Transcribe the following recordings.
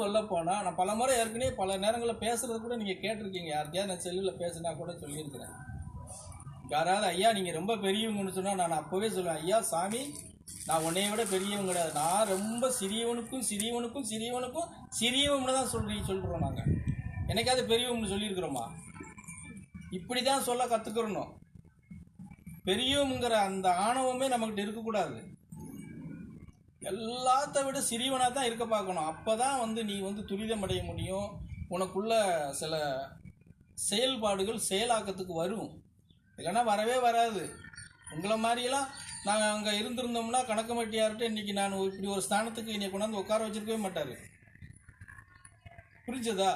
சொல்ல போனால் நான் பல முறை ஏற்கனவே பல நேரங்களில் பேசுறது கூட நீங்கள் கேட்டிருக்கீங்க. யார்கிட்டயா நான் செல்லில் பேசுனா கூட சொல்லியிருக்கிறேன். யாராவது ஐயா நீங்கள் ரொம்ப பெரியவங்கன்னு சொன்னால் நான் அப்போவே சொல்லுவேன் ஐயா சாமி நான் உன்னைய விட பெரியவங்க கிடையாது. நான் ரொம்ப சிறியவனுக்கும் சிறியவனுக்கும் சிறியவனுக்கும் சிறியவன்னு தான் சொல்லி சொல்கிறோம் நாங்கள் என்னைக்காவது பெரியவங்கன்னு சொல்லியிருக்கிறோமா? இப்படி தான் சொல்ல கற்றுக்கிறணும் பெரியவங்கிற அந்த ஆணவமே நம்மக்கிட்ட இருக்கக்கூடாது. எல்லாத்த விட சிறியவனாக தான் இருக்க பார்க்கணும். அப்போ தான் வந்து நீ வந்து துரிதம் அடைய முடியும். உனக்குள்ள சில செயல்பாடுகள் செயலாக்கத்துக்கு வரும். இல்லைன்னா வரவே வராது. உங்களை மாதிரியெல்லாம் நாங்கள் அங்கே இருந்திருந்தோம்னா கணக்கு மட்டியார்கிட்ட இன்றைக்கி நான் இப்படி ஒரு ஸ்தானத்துக்கு என்னை கொண்டாந்து உட்கார வச்சிருக்கவே மாட்டார். புரிஞ்சதா?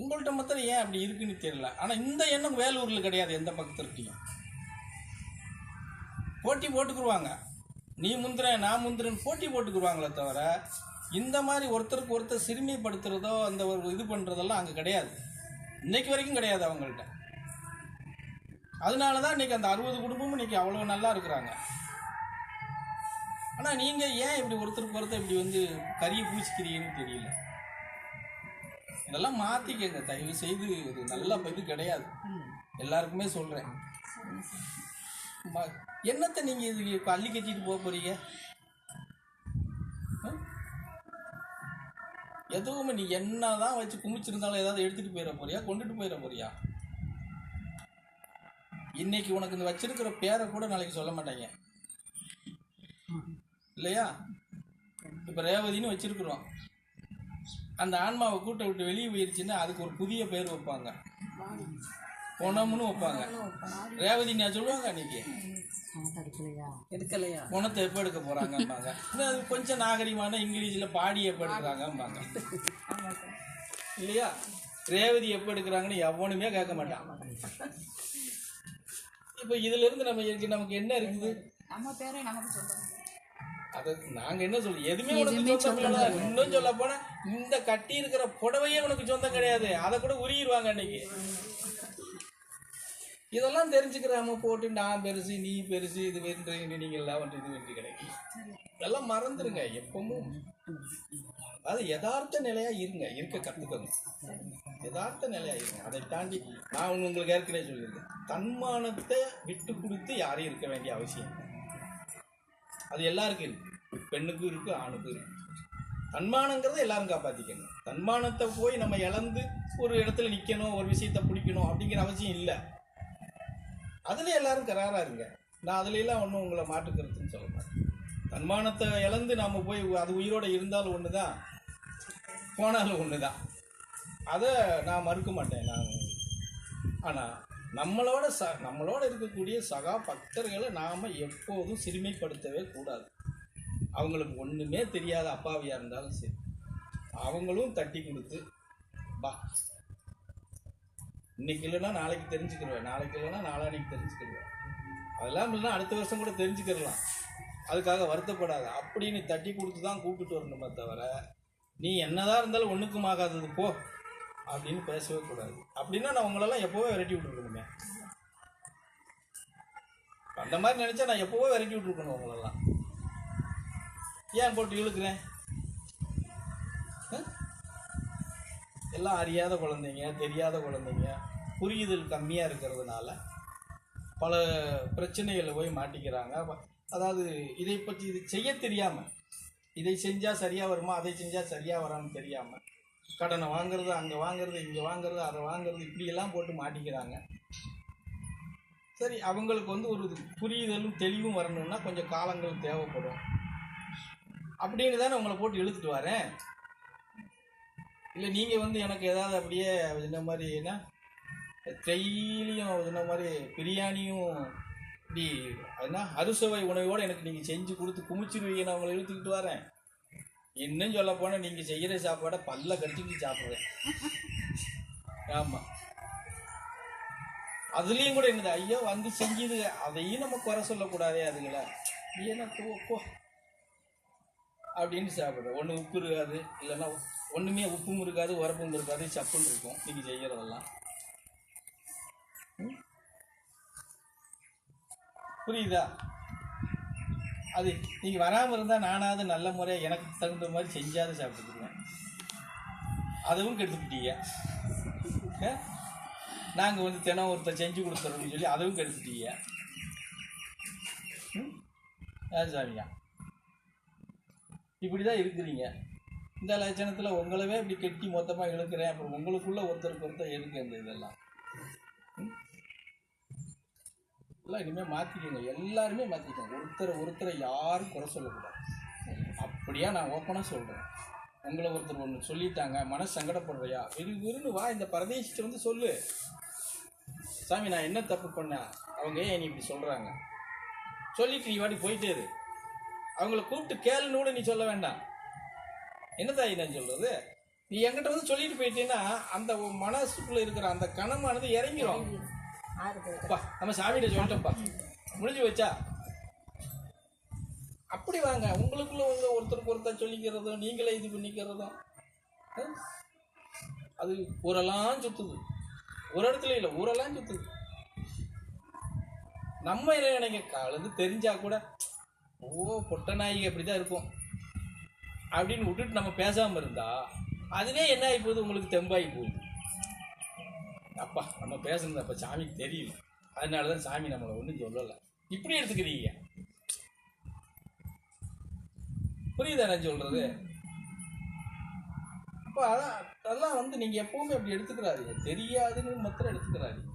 உங்கள்கிட்ட மாத்திரம் ஏன் அப்படி இருக்குன்னு தெரியல. ஆனால் இந்த எண்ணம் வேலூரில் கிடையாது எந்த பக்கத்துலையும் போட்டி போட்டுக்குருவாங்க. நீ முந்திரன் நான் முந்திரன் போட்டி போட்டுக்குருவாங்களே தவிர இந்த மாதிரி ஒருத்தருக்கு ஒருத்தர் சிறுமைப்படுத்துறதோ அந்த ஒரு இது பண்ணுறதெல்லாம் அங்கே கிடையாது. இன்னைக்கு வரைக்கும் கிடையாது அவங்கள்ட்ட. அதனால தான் இன்னைக்கு அந்த அறுபது குடும்பமும் இன்னைக்கு அவ்வளோ நல்லா இருக்கிறாங்க. ஆனால் நீங்கள் ஏன் இப்படி ஒருத்தருக்கு ஒருத்தர் இப்படி வந்து கறியை பூச்சிக்கிறீங்கன்னு தெரியல. இதெல்லாம் மாற்றிக்கங்க தயவு செய்து இது நல்ல இது கிடையாது. எல்லாருக்குமே சொல்கிறேன் என்னத்தை நீங்கள் இது இப்போ அள்ளி கட்டிட்டு போக போறீங்க? எதுவுமே நீ என்னதான் வச்சு குமிச்சிருந்தாலும் ஏதாவது எடுத்துகிட்டு போயிட போறியா? கொண்டுட்டு போயிட போறியா? இன்னைக்கு உனக்கு இந்த வச்சிருக்கிற பேரை கூட நாளைக்கு சொல்ல மாட்டாங்க. இல்லையா? இப்போ ரேவதின்னு வச்சிருக்கிறோம். அந்த ஆன்மாவை கூட்ட விட்டு வெளியே போயிருச்சுன்னா அதுக்கு ஒரு புதிய பேர் வைப்பாங்க. பொணம்னு வைப்பாங்க. ரேவதி நான் சொல்லுவாங்க அன்னைக்கு. எடுக்கலையா? பணத்தை எப்போ எடுக்க போறாங்கம்பாங்க. அது கொஞ்சம் நாகரிகமான இங்கிலீஷில் பாடி எப்போ எடுக்கிறாங்கம்பாங்க. இல்லையா? ரேவதி எப்போ எடுக்கிறாங்கன்னு எவனுமே கேட்க மாட்டான். இப்போ இதுல இருந்து நம்ம இருக்கு நமக்கு என்ன இருக்குது? நம்ம பேரை நமக்கு சொல்லுங்க. அது நாங்க என்ன சொல்லு? எதுவுமே உனக்கு சொந்தம் இன்னும் சொல்ல போனா இந்த கட்டி இருக்கிற புடவையே உனக்கு சொந்தம் கிடையாது. அதை கூட உருகிடுவாங்க அன்னைக்கு. இதெல்லாம் தெரிஞ்சுக்கிறாம போட்டு நான் பெருசு நீ பெருசு இது வென்று நீங்க எல்லாம் வந்து இது வென்று கிடைக்கும். இதெல்லாம் மறந்துருங்க எப்பவும். அது யதார்த்த நிலையா இருங்க இருக்க கத்துக்கணும் யதார்த்த நிலையா இருங்க. அதை தாண்டி நான் ஒண்ணு உங்களுக்கு ஏற்கனவே சொல்லியிருக்கேன். தன்மானத்தை விட்டு கொடுத்து யாரையும் இருக்க வேண்டிய அவசியம் இல்லை. அது எல்லாருக்கும் இருக்கு. பெண்ணுக்கும் இருக்கு ஆணுக்கும் இருக்கு. தன்மானங்கிறத எல்லாரும் காப்பாற்றிக்கணும் தன்மானத்தை போய் நம்ம இழந்து ஒரு இடத்துல நிற்கணும் ஒரு விஷயத்தை பிடிக்கணும் அப்படிங்கிற அவசியம் இல்லை. அதில் எல்லாரும் கராராக இருங்க. நான் அதுல ஒன்றும் உங்களை மாற்றுக்கிறதுன்னு சொல்ல மாட்டேன். தன்மானத்தை இழந்து நாம் போய் அது உயிரோடு இருந்தாலும் ஒன்று தான் போனாலும் ஒன்று தான் அதை நான் மறுக்க மாட்டேன் நான். ஆனால் நம்மளோட ச நம்மளோட இருக்கக்கூடிய சகா பக்தர்களை நாம் எப்போதும் சிறுமைப்படுத்தவே கூடாது. அவங்களுக்கு ஒன்றுமே தெரியாத அப்பாவியாக இருந்தாலும் சரி. அவங்களும் தட்டி கொடுத்து பா இன்னைக்கு இல்லைன்னா நாளைக்கு தெரிஞ்சுக்கிடுவேன் நாளைக்கு இல்லைன்னா நாளானைக்கு தெரிஞ்சுக்கிடுவேன் அதெல்லாம் இல்லைன்னா அடுத்த வருஷம் கூட தெரிஞ்சுக்கிடலாம் அதுக்காக வருத்தப்படாது. அப்படின்னு தட்டி கொடுத்து தான் கூப்பிட்டு வரணுமே தவிர நீ என்னதான் இருந்தாலும் ஒன்றுக்கும் ஆகாதது போ அப்படின்னு பேசவே கூடாது. அப்படின்னா நான் உங்களெல்லாம் எப்போவே விரட்டி விட்டுருக்கணுமே. அந்த மாதிரி நினச்சா நான் எப்போவோ விரட்டி விட்டுருக்கணும் உங்களெல்லாம். ஏன் போட்டு இழுக்கிறேன் எல்லாம் அறியாத குழந்தைங்க தெரியாத குழந்தைங்க. புரியுதல் கம்மியாக இருக்கிறதுனால பல பிரச்சனைகளில் போய் மாட்டிக்கிறாங்க. அதாவது இதை பற்றி இது செய்ய தெரியாமல் இதை செஞ்சால் சரியாக வருமா அதை செஞ்சால் சரியாக வரான்னு தெரியாமல் கடனை வாங்குறது அங்கே வாங்குறது இங்கே வாங்குறது அதை வாங்குறது இப்படியெல்லாம் போட்டு மாட்டிக்கிறாங்க. சரி அவங்களுக்கு வந்து ஒரு புரியுதலும் தெளிவும் வரணும்னா கொஞ்சம் காலங்கள் தேவைப்படும். அப்படின்னு தானே உங்களை போட்டு இழுத்துட்டு வரேன். இல்லை நீங்கள் வந்து எனக்கு ஏதாவது அப்படியே இந்த மாதிரி என்ன டெய்லியும் சொன்ன மாதிரி பிரியாணியும் இப்படி அதுனா அறுசுவை உணவோடு எனக்கு நீங்கள் செஞ்சு கொடுத்து குமிச்சிருவீங்க நான் உங்களை இழுத்துக்கிட்டு வரேன். இன்னும் சொல்ல போனால் நீங்கள் செய்கிற சாப்பாடை பல்ல கடிச்சிட்டு சாப்பிடுவேன். ஆமாம் அதுலேயும் கூட என்னது? ஐயோ வந்து செஞ்சது. அதையும் நம்ம குறை சொல்லக்கூடாதே அதுங்கள. ஏன்னா போ அப்படின்னு சாப்பிட்றேன் ஒன்று உப்பு இருக்காது இல்லைன்னா ஒன்றுமே உப்பும் இருக்காது உரப்பும் இருக்காது சப்புன்னு இருக்கும். நீங்கள் செய்கிறதெல்லாம் புரியுதா? அது நீங்கள் வராமல் இருந்தால் நானாவது நல்ல முறையாக எனக்கு தகுந்த மாதிரி செஞ்சாவது சாப்பிட்டுக்குவேன். அதுவும் கெடுத்துக்கிட்டீங்க. நாங்கள் வந்து தினம் ஒருத்தர் செஞ்சு கொடுத்துறோம்னு சொல்லி அதுவும் கெடுத்துட்டீங்க ம்? சாமியா இப்படி தான் இருக்கிறீங்க. இந்த லட்சணத்தில் உங்களவே இப்படி கெட்டி மொத்தமாக இழுக்கிறேன். அப்புறம் உங்களுக்குள்ளே ஒருத்தருக்கு ஒருத்தர் எதுக்கு அந்த இதெல்லாம்? எல்லாம் இனிமேல் மாற்றிக்கோங்க எல்லாருமே மாற்றிக்கோங்க ஒருத்தர் ஒருத்தரை யாரும் குறை சொல்லக்கூடாது. அப்படியா நான் ஓப்பனாக சொல்கிறேன் உங்களை ஒருத்தர் ஒன்று சொல்லிட்டாங்க மனசு சங்கடப்படுறியா? விரு விருன்னு வா இந்த பரதேசிட்டு வந்து சொல்லு. சாமி நான் என்ன தப்பு பண்ணேன்? அவங்க ஏன் நீ இப்படி சொல்கிறாங்க சொல்லிட்டு நீ வாட்டி போயிட்டே இரு. அவங்கள கூப்பிட்டு கேளுன்னு கூட நீ சொல்ல வேண்டாம். என்னதா நான் சொல்கிறது நீ என்கிட்ட வந்து சொல்லிட்டு போயிட்டீன்னா அந்த மனசுக்குள்ளே இருக்கிற அந்த கணமானது இறங்கிடும் நம்ம சாமிகிட்ட சொல்லிட்டோம்ப்பா. முடிஞ்சு வச்சா அப்படி வாங்க. உங்களுக்குள்ள உங்க ஒருத்தருக்கு ஒருத்தர் சொல்லிக்கிறதும் நீங்களே இது பண்ணிக்கிறதும் அது ஊரெல்லாம் சுத்துது. ஒரு இடத்துல இல்லை ஊரெல்லாம் சுத்துது. நம்ம என்ன கலந்து தெரிஞ்சா கூட ஓ பொட்ட நாய்க்கு அப்படிதான் இருக்கும் அப்படின்னு விட்டுட்டு நம்ம பேசாம இருந்தா அதுவே என்ன ஆகி போகுது? உங்களுக்கு தெம்பாகி போகுது. அப்பா நம்ம பேசுனது அப்ப சாமிக்கு தெரியல அதனால தான் சாமி நம்மளை ஒன்றும் சொல்லலை. இப்படி எடுத்துக்கிறீங்க. புரியுதா நான் சொல்றது? அப்போ அதான் அதெல்லாம் வந்து நீங்க எப்பவுமே அப்படி எடுத்துக்கிறாதீங்க. தெரியாதுன்னு மாத்திரம் எடுத்துக்கிறாதீங்க.